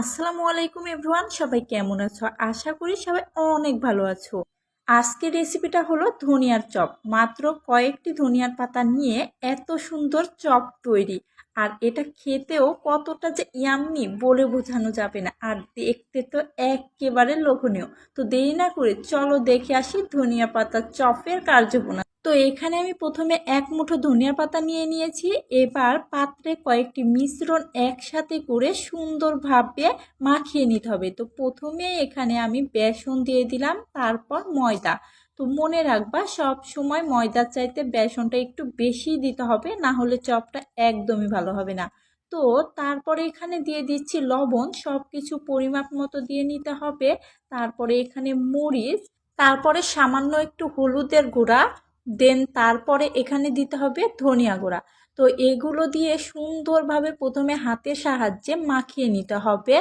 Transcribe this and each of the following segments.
আসসালামু আলাইকুম এভরিওয়ান, সবাই কেমন আছো? আশা করি সবাই অনেক ভালো আছো। আজকের রেসিপিটা হলো ধনিয়ার চপ। মাত্র কয়েকটি ধনিয়ার পাতা নিয়ে এত সুন্দর চপ তৈরি। আর এটা খেতেও কতটা যে ইয়াম্মি বলে বোঝানো যাবে না। আর দেখতে তো একেবারে লোভনীয়। তো দেরি না করে চলো দেখে আসি ধনিয়া পাতা চপের কার্যপ্রণালী তো এখানে আমি প্রথমে এক মুঠো ধনিয়া পাতা নিয়ে নিয়েছি। এবার পাত্রে কয়েকটি মিশ্রণ একসাথে করে সুন্দরভাবে মাখিয়ে নিতে হবে। তো প্রথমে এখানে আমি বেসন দিয়ে দিলাম, তারপর ময়দা। তো মনে রাখবা, সব সময় ময়দার চাইতে বেসনটা একটু বেশি দিতে হবে, না হলে চপটা একদমই ভালো হবে না। তো তারপরে এখানে দিয়ে দিচ্ছি লবণ সব কিছু পরিমাপ মতো দিয়ে নিতে হবে। তারপরে এখানে মরিচ, তারপরে সামান্য একটু হলুদের গুঁড়া দেন তারপরে এখানে দিতে হবে ধনিয়া গুঁড়া। তো এগুলো দিয়ে সুন্দরভাবে প্রথমে হাতের সাহায্যে মাখিয়ে নিতে হবে।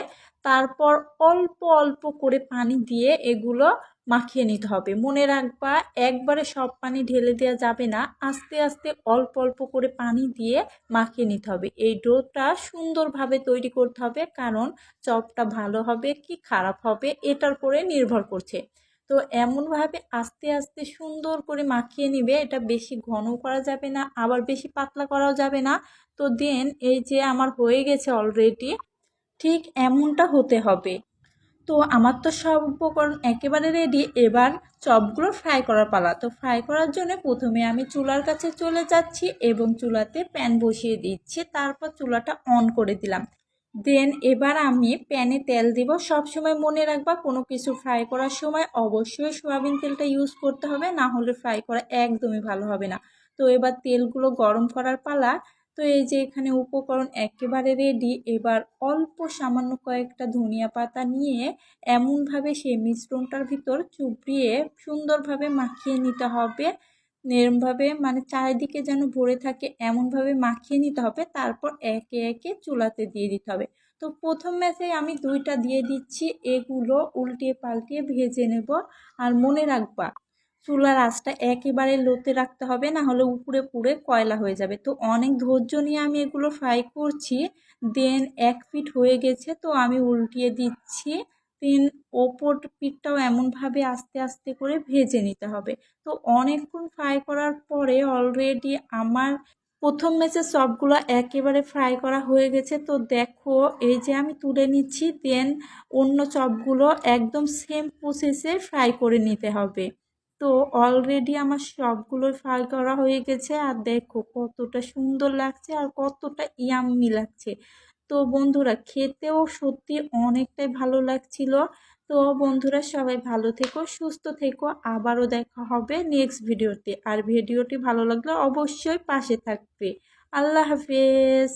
তারপর অল্প অল্প করে পানি দিয়ে এগুলো মাখিয়ে নিতে হবে। মনে রাখবা, একবারে সব পানি ঢেলে দেওয়া যাবে না। আস্তে আস্তে অল্প অল্প করে পানি দিয়ে মাখিয়ে নিতে হবে। এই ডোটা সুন্দরভাবে তৈরি করতে হবে, কারণ চপটা ভালো হবে কি খারাপ হবে এটার উপরে নির্ভর করছে। তো এমনভাবে আস্তে আস্তে সুন্দর করে মাখিয়ে নিবে। এটা বেশি ঘন করা যাবে না, আবার বেশি পাতলা করাও যাবে না। তো দেন এই যে আমার হয়ে গেছে অলরেডি ঠিক এমনটা হতে হবে। তো আমার তো সব উপকরণ একেবারে রেডি এবার চপগুলো ফ্রাই করার পালা। তো ফ্রাই করার জন্য প্রথমে আমি চুলার কাছে চলে যাচ্ছি এবং চুলাতে প্যান বসিয়ে দিচ্ছি। তারপর চুলাটা অন করে দিলাম। দেন এবার আমি প্যানে তেল দিব। সব সময় মনে রাখবা, কোনো কিছু ফ্রাই করার সময় অবশ্যই সয়াবিন তেলটা ইউজ করতে হবে, না হলে ফ্রাই করা একদমই ভালো হবে না। তো এবার তেলগুলো গরম করার পালা, তো এই যে এখানে উপকরণ একেবারে রেডি এবার অল্প সামান্য কয়েকটা ধনিয়া পাতা নিয়ে এমনভাবে সেই মিশ্রণটার ভিতর চুপড়িয়ে সুন্দরভাবে মাখিয়ে নিতে হবে। এরমভাবে মানে চারিদিকে যেন ভরে থাকে, এমনভাবে মাখিয়ে নিতে হবে। তারপর একে একে চুলাতে দিয়ে দিতে হবে। তো প্রথম ম্যাচে আমি দুইটা দিয়ে দিচ্ছি। এগুলো উল্টিয়ে পাল্টিয়ে ভেজে নেব। আর মনে রাখবা, চুলার আঁচটা একেবারে লোতে রাখতে হবে, না হলে উপরে পুড়ে কয়লা হয়ে যাবে। তো অনেক ধৈর্য নিয়ে আমি এগুলো ফ্রাই করছি। দেন এক ফিট হয়ে গেছে, তো আমি উল্টিয়ে দিচ্ছি। তিন ওপর পিঠটাও এমনভাবে আস্তে আস্তে করে ভেজে নিতে হবে। তো অনেকক্ষণ ফ্রাই করার পরে অলরেডি আমার প্রথম ম্যাচের সবগুলো একেবারে ফ্রাই করা হয়ে গেছে। তো দেখো, এই যে আমি তুলে নিচ্ছি দেন অন্য চপগুলো একদম সেম প্রসেসে ফ্রাই করে নিতে হবে। তো অলরেডি আমার সবগুলো ফ্রাই করা হয়ে গেছে। আর দেখো কতটা সুন্দর লাগছে আর কতটা ইয়াম্মি লাগছে। তো বন্ধুরা, খেতেও সত্যি অনেকটাই ভালো লাগছিল। তো বন্ধুরা, সবাই ভালো থেকো, সুস্থ থেকো। আবারও দেখা হবে নেক্সট ভিডিওতে আর ভিডিওটি ভালো লাগলে অবশ্যই পাশে থাকবে। আল্লাহ হাফেজ।